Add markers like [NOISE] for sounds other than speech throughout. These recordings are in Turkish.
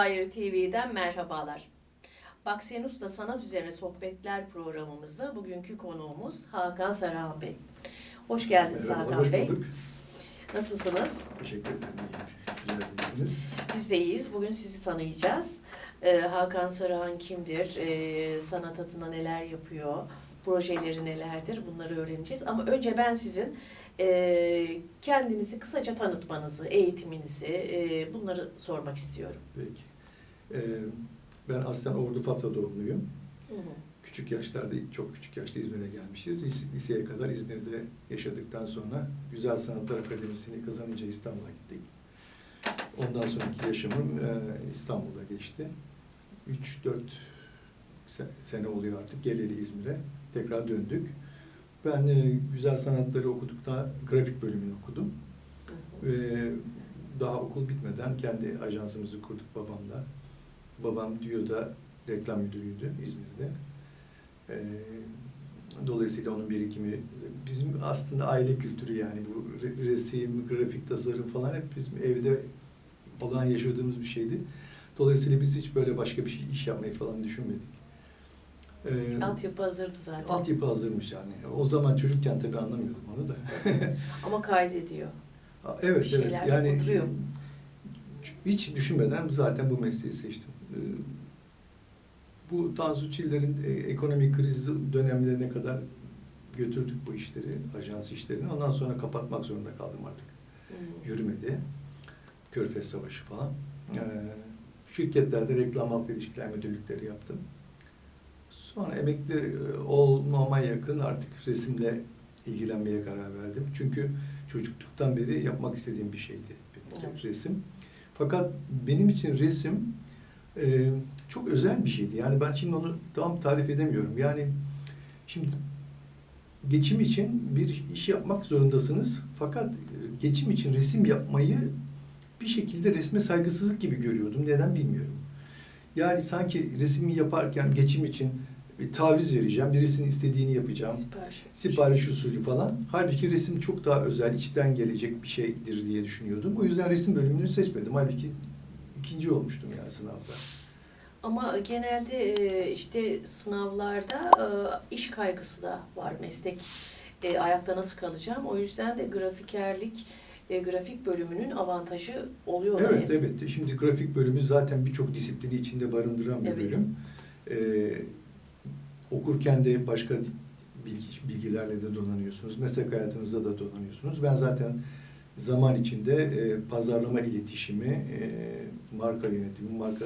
Şair TV'den merhabalar. Baksenus'la sanat üzerine sohbetler programımızda bugünkü konuğumuz Hakan Sarıhan Bey. Hoş geldiniz Merhaba, Hakan hoş Bey. bulduk. Nasılsınız? Teşekkür ederim. Sizler de iyisiniz. Biz de iyiyiz. Bugün sizi tanıyacağız. Ee, Hakan Sarıhan kimdir? Ee, sanat adına neler yapıyor? Projeleri nelerdir? Bunları öğreneceğiz. Ama önce ben sizin e, kendinizi kısaca tanıtmanızı, eğitiminizi, e, bunları sormak istiyorum. Peki. Ee, ben aslen Ordu Fatsa doğumluyum. Hı hı. Küçük yaşlarda, çok küçük yaşta İzmir'e gelmişiz. Lis- Liseye kadar İzmir'de yaşadıktan sonra Güzel Sanatlar Akademisi'ni kazanınca İstanbul'a gittik. Ondan sonraki yaşamım e, İstanbul'da geçti. 3-4 sene oluyor artık geleli İzmir'e. Tekrar döndük. Ben e, güzel sanatları okudukta grafik bölümünü okudum. Ve daha okul bitmeden kendi ajansımızı kurduk babamla. Babam Dio'da reklam müdürüydü İzmir'de. Ee, dolayısıyla onun birikimi bizim aslında aile kültürü yani bu re- resim, grafik tasarım falan hep bizim evde olan yaşadığımız bir şeydi. Dolayısıyla biz hiç böyle başka bir şey iş yapmayı falan düşünmedik. Ee, Altyapı hazırdı zaten. altyapı hazırmış yani. O zaman çocukken tabii anlamıyordum onu da. [LAUGHS] Ama kaydediyor. Evet evet yani oturuyor. Hiç düşünmeden zaten bu mesleği seçtim. Ee, Bu Tansu Çiller'in e, ekonomik kriz dönemlerine kadar götürdük bu işleri, ajans işlerini. Ondan sonra kapatmak zorunda kaldım artık. Hmm. Yürümedi. Körfez Savaşı falan. Ee, Şirketlerde reklam halk ilişkiler müdürlükleri yaptım. Sonra emekli e, olmama yakın artık resimle ilgilenmeye karar verdim. Çünkü çocukluktan beri yapmak istediğim bir şeydi Evet. resim. Fakat benim için resim e, çok özel bir şeydi. Yani ben şimdi onu tam tarif edemiyorum. Yani şimdi geçim için bir iş yapmak zorundasınız. Fakat e, geçim için resim yapmayı bir şekilde resme saygısızlık gibi görüyordum. Neden bilmiyorum. Yani sanki resmi yaparken geçim için bir taviz vereceğim. Birisinin istediğini yapacağım. Sipariş. Sipariş usulü falan. Halbuki resim çok daha özel, içten gelecek bir şeydir diye düşünüyordum. O yüzden resim bölümünü seçmedim. Halbuki ikinci olmuştum yani sınavda. Ama genelde e, işte sınavlarda e, iş kaygısı da var meslek. E, ayakta nasıl kalacağım? O yüzden de grafikerlik, e, grafik bölümünün avantajı oluyor. Evet, yani. evet. Şimdi grafik bölümü zaten birçok disiplini içinde barındıran bir Evet. bölüm. Okurken de başka bilgi, bilgilerle de donanıyorsunuz. Meslek hayatınızda da donanıyorsunuz. Ben zaten zaman içinde e, pazarlama iletişimi, e, marka yönetimi, marka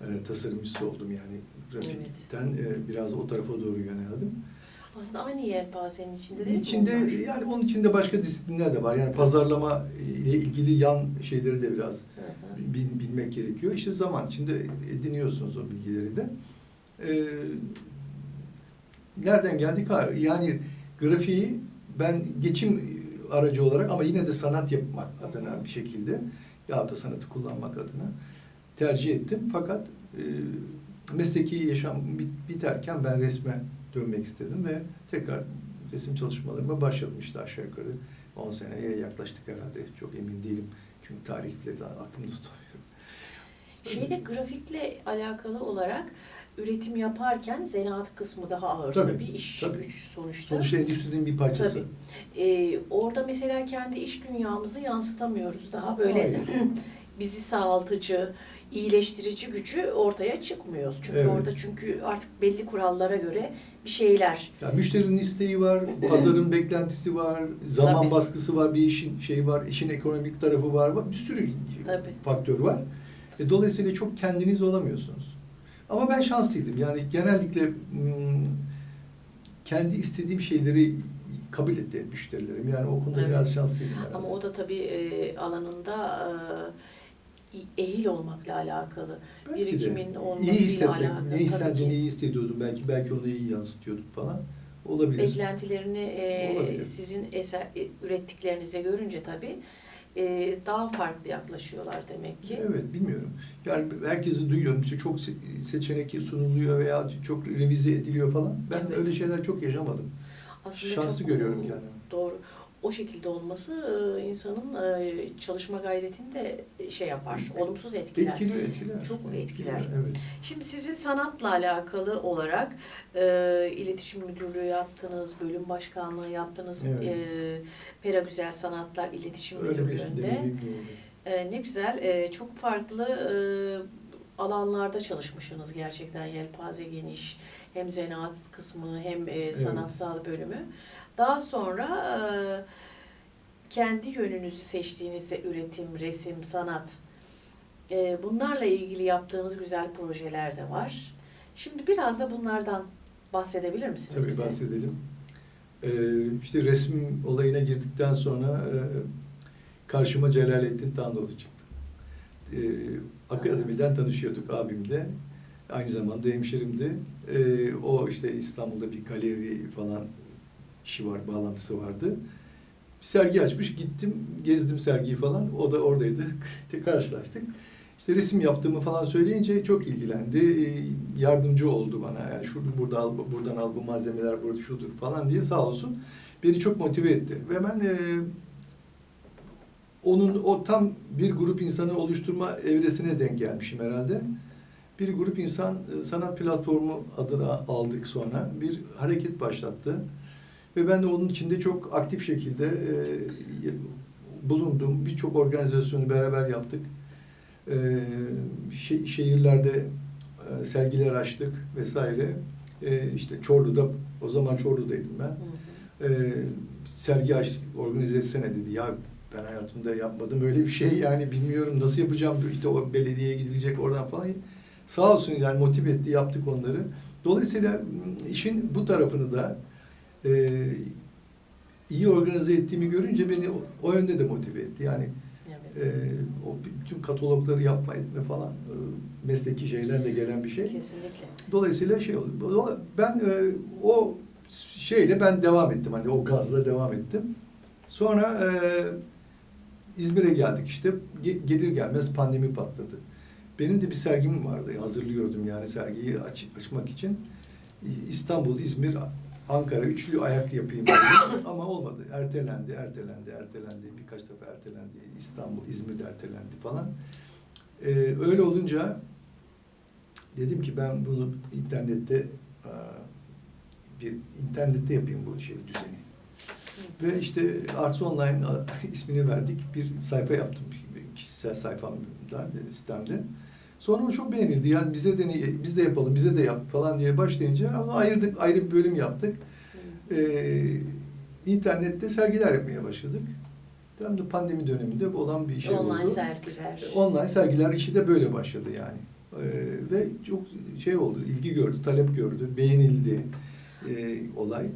e, tasarımcısı oldum yani. Grafikten e, biraz o tarafa doğru yöneldim. Aslında aynı yelpazenin içinde değil mi İçinde onlar? yani onun içinde başka disiplinler de var. Yani pazarlama ile ilgili yan şeyleri de biraz bil- bilmek gerekiyor. İşte zaman içinde ediniyorsunuz o bilgileri de. Ee, nereden geldik? Ha, yani grafiği ben geçim aracı olarak ama yine de sanat yapmak adına bir şekilde ya da sanatı kullanmak adına tercih ettim. Fakat e, mesleki yaşam bit- biterken ben resme dönmek istedim ve tekrar resim çalışmalarıma başladım işte aşağı yukarı 10 seneye yaklaştık herhalde. Çok emin değilim. Çünkü tarihleri de aklımda tutamıyorum. Şeyde grafikle alakalı olarak üretim yaparken zanaat kısmı daha ağır Tabii, tabii, iş tabii. güç sonuçta. Sonuçta endüstrinin bir parçası. Tabii. Ee, orada mesela kendi iş dünyamızı yansıtamıyoruz daha böyle [CLEARS THROAT] bizi sağaltıcı, iyileştirici gücü ortaya çıkmıyoruz. Çünkü Evet. orada çünkü artık belli kurallara göre bir şeyler. Ya müşterinin isteği var, pazarın beklentisi var, zaman Tabii. baskısı var, bir işin şeyi var, işin ekonomik tarafı var, var. bir sürü Tabii. faktör var. E, dolayısıyla çok kendiniz olamıyorsunuz. Ama ben şanslıydım. Yani genellikle hmm, kendi istediğim şeyleri kabul etti müşterilerim. Yani o konuda Evet. biraz şanslıydım. herhalde. Ama o da tabii e, alanında e, ehil olmakla alakalı. Belki de birikimin olmasıyla iyi hissetmek, alakalı, ne ki. iyi hissediyordum. Belki belki onu iyi yansıtıyorduk falan. Olabilir. Beklentilerini e, Olabilir. sizin eser e, ürettiklerinizde görünce tabii e, daha farklı yaklaşıyorlar demek ki. Evet bilmiyorum. Yani herkesi duyuyorum. İşte çok se- seçenek sunuluyor veya çok revize ediliyor falan. Ben Evet. öyle şeyler çok yaşamadım. Aslında Şanslı çok görüyorum kendimi. Doğru. O şekilde olması insanın çalışma gayretini de şey yapar, olumsuz etkiler. Etkiliyor, etkiler. Çok etkiler. Evet. Şimdi sizin sanatla alakalı olarak e, iletişim müdürlüğü yaptınız, bölüm başkanlığı yaptınız. Evet. E, Pera Güzel Sanatlar İletişim Öyle Müdürlüğü'nde. E, ne güzel, e, çok farklı e, alanlarda çalışmışsınız gerçekten. Yelpaze geniş, hem zanaat kısmı hem e, sanatsal bölümü. Daha sonra e, kendi yönünüzü seçtiğinizde üretim, resim, sanat e, bunlarla ilgili yaptığınız güzel projeler de var. Şimdi biraz da bunlardan bahsedebilir misiniz Tabii bize? bahsedelim. Ee, işte resim olayına girdikten sonra e, karşıma Celalettin Tandoğdu çıktı. Ee, akademiden tanışıyorduk abim de. Aynı zamanda hemşerimdi. Ee, o işte İstanbul'da bir galeri falan işi var, bağlantısı vardı. Bir sergi açmış, gittim, gezdim sergiyi falan. O da oradaydı, [LAUGHS] karşılaştık. İşte resim yaptığımı falan söyleyince çok ilgilendi. Ee, Yardımcı oldu bana. Yani şurada burada al, buradan al bu malzemeler burada şudur falan diye sağ olsun. Beni çok motive etti. Ve ben e, onun o tam bir grup insanı oluşturma evresine denk gelmişim herhalde. Bir grup insan e, sanat platformu adına aldık sonra. Bir hareket başlattı. Ve ben de onun içinde çok aktif şekilde e, bulundum. Birçok organizasyonu beraber yaptık. E, şe- şehirlerde e, sergiler açtık vesaire. E, işte Çorlu'da, o zaman Çorlu'daydım ben. Hı hı. E, sergi açtık, organize etsene dedi. Ya ben hayatımda yapmadım öyle bir şey yani bilmiyorum nasıl yapacağım. İşte o belediyeye gidilecek oradan falan. Sağ olsun yani motive etti, yaptık onları. Dolayısıyla işin bu tarafını da e, iyi organize ettiğimi görünce beni o, o yönde de motive etti. Yani Evet. e, o bütün katalogları yapma etme falan e, mesleki şeyler de gelen bir şey. Kesinlikle. Dolayısıyla şey oldu. Ben e, o şeyle ben devam ettim. Hani o gazla devam ettim. Sonra e, İzmir'e geldik işte. Ge- gelir gelmez pandemi patladı. Benim de bir sergim vardı. Hazırlıyordum yani sergiyi aç- açmak için. İstanbul, İzmir, Ankara üçlü ayak yapayım. Ama olmadı. Ertelendi, ertelendi, ertelendi. Birkaç defa ertelendi. İstanbul, İzmir'de ertelendi falan. E, öyle olunca dedim ki ben bunu internette aa, bir internette yapayım bu şey düzeni. Ve işte Arts Online [LAUGHS] ismini verdik. Bir sayfa yaptım. Kişisel sayfamda, sitemde. Sonra o çok beğenildi. Yani bize de biz de yapalım, bize de yap falan diye başlayınca onu ayırdık, ayrı bir bölüm yaptık. Ee, internette sergiler yapmaya başladık. Tam da pandemi döneminde olan bir şey Online oldu. sergiler. Online sergiler işi de böyle başladı yani. Ee, ve çok şey oldu, ilgi gördü, talep gördü, beğenildi e, olay.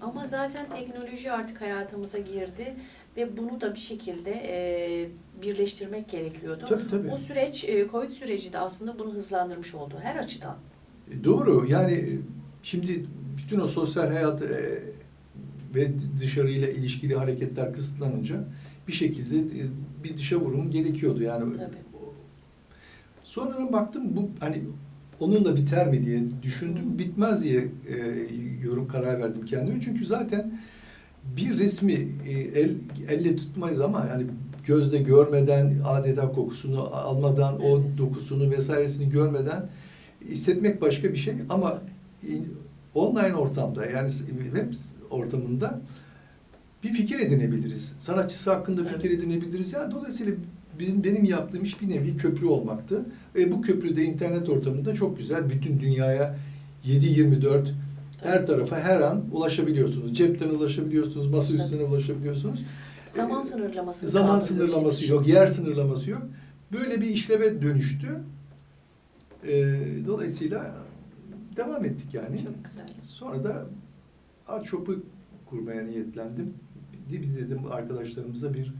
Ama zaten teknoloji artık hayatımıza girdi ve bunu da bir şekilde e, birleştirmek gerekiyordu. Tabii tabii. O süreç, e, Covid süreci de aslında bunu hızlandırmış oldu her açıdan. E, Doğru. Yani e, şimdi bütün o sosyal hayat e, ve dışarıyla ilişkili hareketler kısıtlanınca bir şekilde e, bir dışa vurum gerekiyordu. Yani Tabii. Sonradan baktım bu hani onunla biter mi diye düşündüm. Bitmez diye e, yorum karar verdim kendime. Çünkü zaten bir resmi e, el elle tutmayız ama yani gözle görmeden adeta kokusunu almadan o dokusunu vesairesini görmeden hissetmek başka bir şey ama in- online ortamda yani web ortamında bir fikir edinebiliriz. Sanatçısı hakkında fikir Evet. edinebiliriz. Yani dolayısıyla benim, benim yaptığım iş bir nevi köprü olmaktı. Ve bu köprü de internet ortamında çok güzel. Bütün dünyaya 7-24 her tarafa her an ulaşabiliyorsunuz. Cepten ulaşabiliyorsunuz, masa üstüne ulaşabiliyorsunuz. Zaman sınırlaması Zaman sınırlaması için. yok, yer sınırlaması yok. Böyle bir işleve dönüştü. Ee, dolayısıyla devam ettik yani. Çok güzel. Sonra da art shop'u kurmaya niyetlendim. Bir bir dedim arkadaşlarımıza bir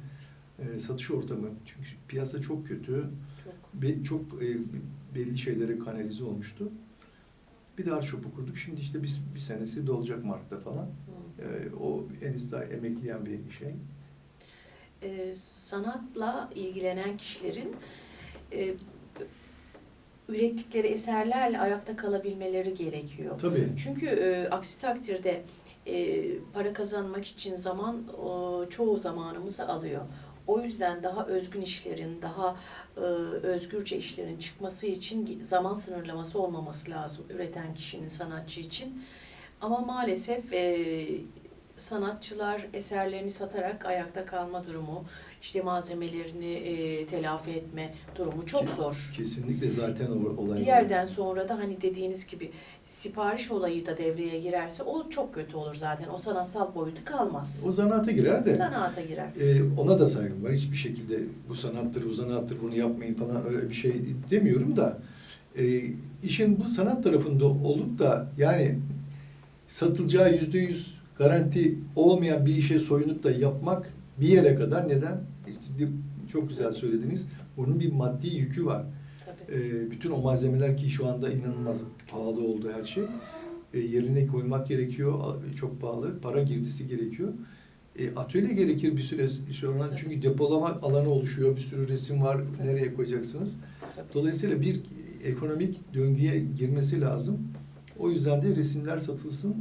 e, satış ortamı. Çünkü piyasa çok kötü. Çok. Be- çok e, belli şeylere kanalize olmuştu. Bir de art shop'u kurduk. Şimdi işte bir, bir senesi dolacak Mart'ta falan. Hı. E, o henüz daha emekleyen bir şey. E, sanatla ilgilenen kişilerin e, ürettikleri eserlerle ayakta kalabilmeleri gerekiyor. Tabii. Çünkü e, aksi takdirde e, para kazanmak için zaman o, çoğu zamanımızı alıyor. O yüzden daha özgün işlerin, daha e, özgürce işlerin çıkması için zaman sınırlaması olmaması lazım üreten kişinin, sanatçı için. Ama maalesef e, sanatçılar eserlerini satarak ayakta kalma durumu, işte malzemelerini e, telafi etme durumu çok zor. Kesinlikle zaten olay. Bir yerden sonra da hani dediğiniz gibi sipariş olayı da devreye girerse o çok kötü olur zaten. O sanatsal boyutu kalmaz. O zanaata girer de. Sanata girer. Ee, ona da saygım var. Hiçbir şekilde bu sanattır, bu sanattır, bunu yapmayın falan öyle bir şey demiyorum da e, işin bu sanat tarafında olup da yani satılacağı yüzde yüz garanti olmayan bir işe soyunup da yapmak bir yere kadar neden? Çok güzel söylediniz. Bunun bir maddi yükü var. Tabii. E, bütün o malzemeler ki şu anda inanılmaz pahalı oldu her şey. E, yerine koymak gerekiyor. Çok pahalı. Para girdisi gerekiyor. E, atölye gerekir bir süre sonra Tabii. çünkü depolama alanı oluşuyor. Bir sürü resim var. Tabii. Nereye koyacaksınız? Tabii. Dolayısıyla bir ekonomik döngüye girmesi lazım. O yüzden de resimler satılsın.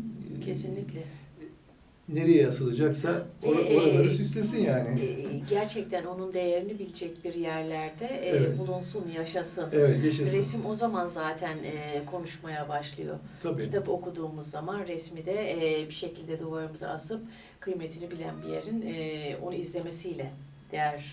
Kesinlikle. Nereye asılacaksa or- Ve, e, oraları süslesin yani. E, gerçekten onun değerini bilecek bir yerlerde e, Evet. bulunsun, yaşasın. Evet yaşasın. Resim o zaman zaten e, konuşmaya başlıyor. Tabii. Kitap okuduğumuz zaman resmi de e, bir şekilde duvarımıza asıp kıymetini bilen bir yerin e, onu izlemesiyle değer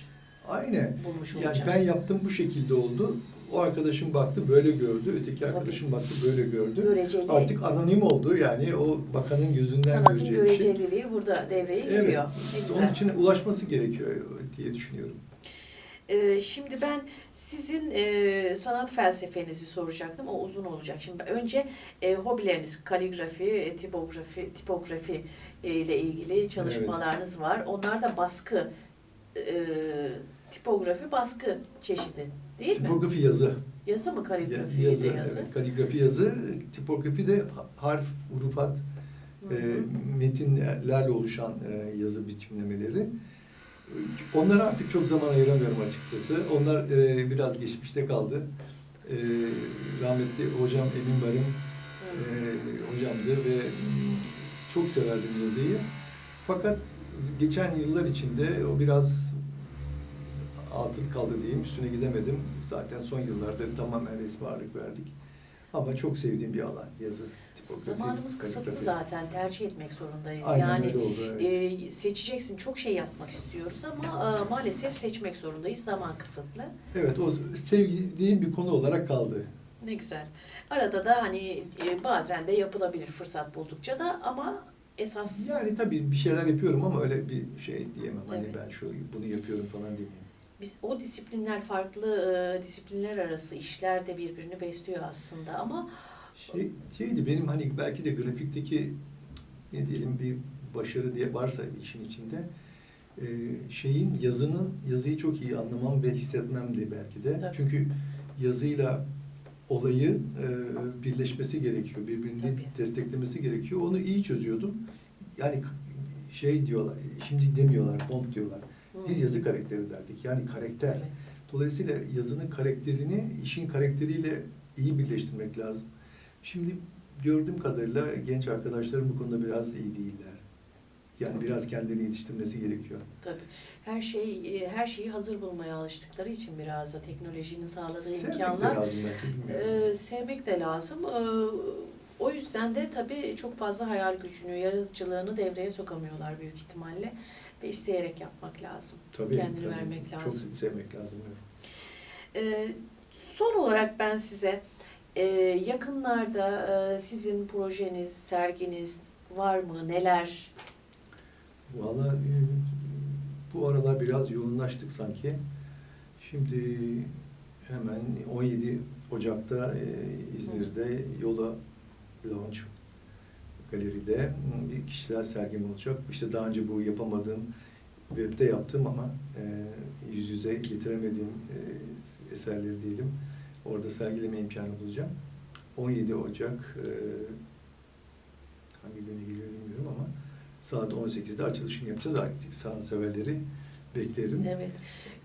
Aynen. bulmuş Yani olacak. ben yaptım bu şekilde oldu. O arkadaşım baktı böyle gördü, öteki arkadaşım baktı böyle gördü. Göreceli, Artık anonim oldu yani o bakanın gözünden sanatın göreceği bir şey. göreceliliği burada devreye Evet. giriyor. Ne Onun için ulaşması gerekiyor diye düşünüyorum. Ee, şimdi ben sizin e, sanat felsefenizi soracaktım. O uzun olacak. Şimdi önce e, hobileriniz kaligrafi, e, tipografi, tipografi e, ile ilgili çalışmalarınız var. Onlar da baskı, e, tipografi baskı çeşidi değil mi? Tipografi yazı. Yazı mı kaligrafi yazı, yazı? Evet, kaligrafi yazı, tipografi de ha- harf, hurufat, Hı e, metinlerle oluşan e, yazı biçimlemeleri. Onlara artık çok zaman ayıramıyorum açıkçası. Onlar e, biraz geçmişte kaldı. E, rahmetli hocam Emin Barım e, hocamdı ve çok severdim yazıyı. Fakat geçen yıllar içinde o biraz altın kaldı diyeyim, üstüne gidemedim. Zaten son yıllarda tamamen resme ağırlık verdik. Ama çok sevdiğim bir alan yazı, tipografi, Zamanımız kısıtlı zaten tercih etmek zorundayız. Aynen yani öyle oldu. Evet. e, seçeceksin çok şey yapmak istiyoruz ama e, maalesef seçmek zorundayız. Zaman kısıtlı. Evet, o sevdiğim bir konu olarak kaldı. Ne güzel. Arada da hani e, bazen de yapılabilir fırsat buldukça da ama esas Yani tabii bir şeyler yapıyorum ama öyle bir şey diyemem. Hani Evet. ben şu bunu yapıyorum falan diyemem. Biz o disiplinler farklı e, disiplinler arası işler de birbirini besliyor aslında ama Şey, şeydi benim hani belki de grafikteki ne diyelim bir başarı diye varsa işin içinde e, şeyin yazının yazıyı çok iyi anlamam ve hissetmemdi belki de. Tabii. Çünkü yazıyla olayı e, birleşmesi gerekiyor. Birbirini Tabii. desteklemesi gerekiyor. Onu iyi çözüyordum. Yani şey diyorlar, şimdi demiyorlar, font diyorlar. Biz yazı karakteri derdik. Yani karakter. Evet. Dolayısıyla yazının karakterini işin karakteriyle iyi birleştirmek lazım. Şimdi gördüğüm kadarıyla genç arkadaşlarım bu konuda biraz iyi değiller. Yani biraz kendilerini yetiştirmesi gerekiyor. Tabii. Her şey e, her şeyi hazır bulmaya alıştıkları için biraz da teknolojinin sağladığı Sevmek de imkanlar lazım belki e, sevmek de lazım. E, o yüzden de tabii çok fazla hayal gücünü, yaratıcılığını devreye sokamıyorlar büyük ihtimalle ve isteyerek yapmak lazım. tabii, kendini vermek lazım. Çok sevmek lazım. Evet. E, son olarak ben size e, yakınlarda e, sizin projeniz, serginiz var mı? Neler? Valla e, bu aralar biraz yoğunlaştık sanki. Şimdi hemen 17 Ocak'ta e, İzmir'de Yola Lounge galeride bir kişisel sergim olacak. İşte daha önce bu yapamadığım webde yaptığım ama e, yüz yüze getiremediğim e, eserleri diyelim. Orada sergileme imkanı bulacağım. 17 Ocak e, hangi güne geliyor bilmiyorum ama saat 18'de açılışını yapacağız. Sanatseverleri beklerim. Evet.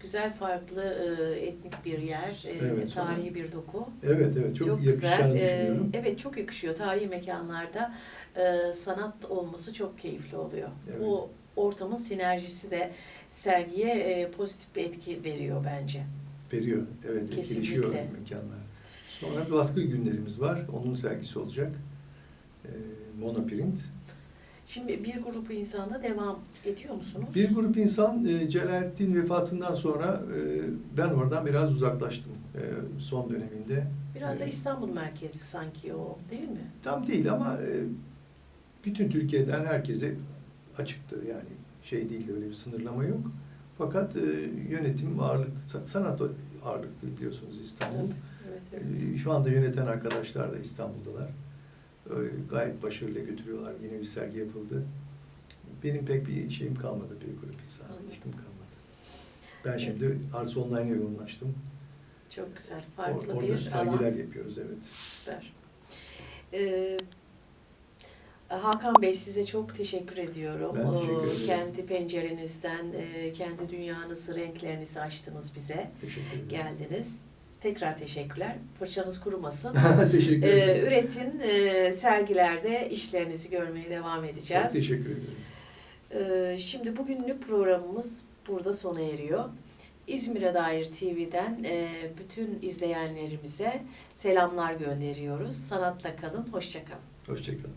Güzel farklı e, etnik bir yer, e, Evet, tarihi bir doku. Evet evet çok, yakışacağını güzel. E, düşünüyorum. evet çok yakışıyor. Tarihi mekanlarda e, sanat olması çok keyifli oluyor. Evet. O ortamın sinerjisi de sergiye e, pozitif bir etki veriyor bence. Veriyor. Evet etkileşiyor mekanlar. Sonra baskı günlerimiz var. Onun sergisi olacak. E, monoprint. Şimdi bir grup insanda devam ediyor musunuz? Bir grup insan e, Celalettin vefatından sonra e, ben oradan biraz uzaklaştım e, son döneminde. Biraz da Evet. İstanbul merkezli sanki o değil mi? Tam değil ama e, bütün Türkiye'den herkese açıktı yani şey değil öyle bir sınırlama yok. Fakat e, yönetim ağırlıklı, sa- sanat ağırlıklı biliyorsunuz İstanbul. Evet, evet. E, Şu anda yöneten arkadaşlar da İstanbul'dalar. Gayet başarıyla götürüyorlar. Yine bir sergi yapıldı. Benim pek bir şeyim kalmadı bir. Anladım. ilgim kalmadı. Ben şimdi Arts Online'a yoğunlaştım. Çok güzel. Or- Farklı orada bir sergiler alan. yapıyoruz evet. Süper. Ee, Hakan Bey size çok teşekkür ediyorum. Ben teşekkür ederim. Kendi pencerenizden, e, kendi dünyanızı, renklerinizi açtınız bize. Teşekkür ederim. Geldiniz. Tekrar teşekkürler. Fırçanız kurumasın. [LAUGHS] teşekkür Ee, ederim. üretin, e, sergilerde işlerinizi görmeye devam Çok edeceğiz. teşekkür ederim. Ee, Şimdi bugünlük programımız burada sona eriyor. İzmir'e dair TV'den e, bütün izleyenlerimize selamlar gönderiyoruz. Sanatla kalın, hoşça kalın. Hoşçakalın.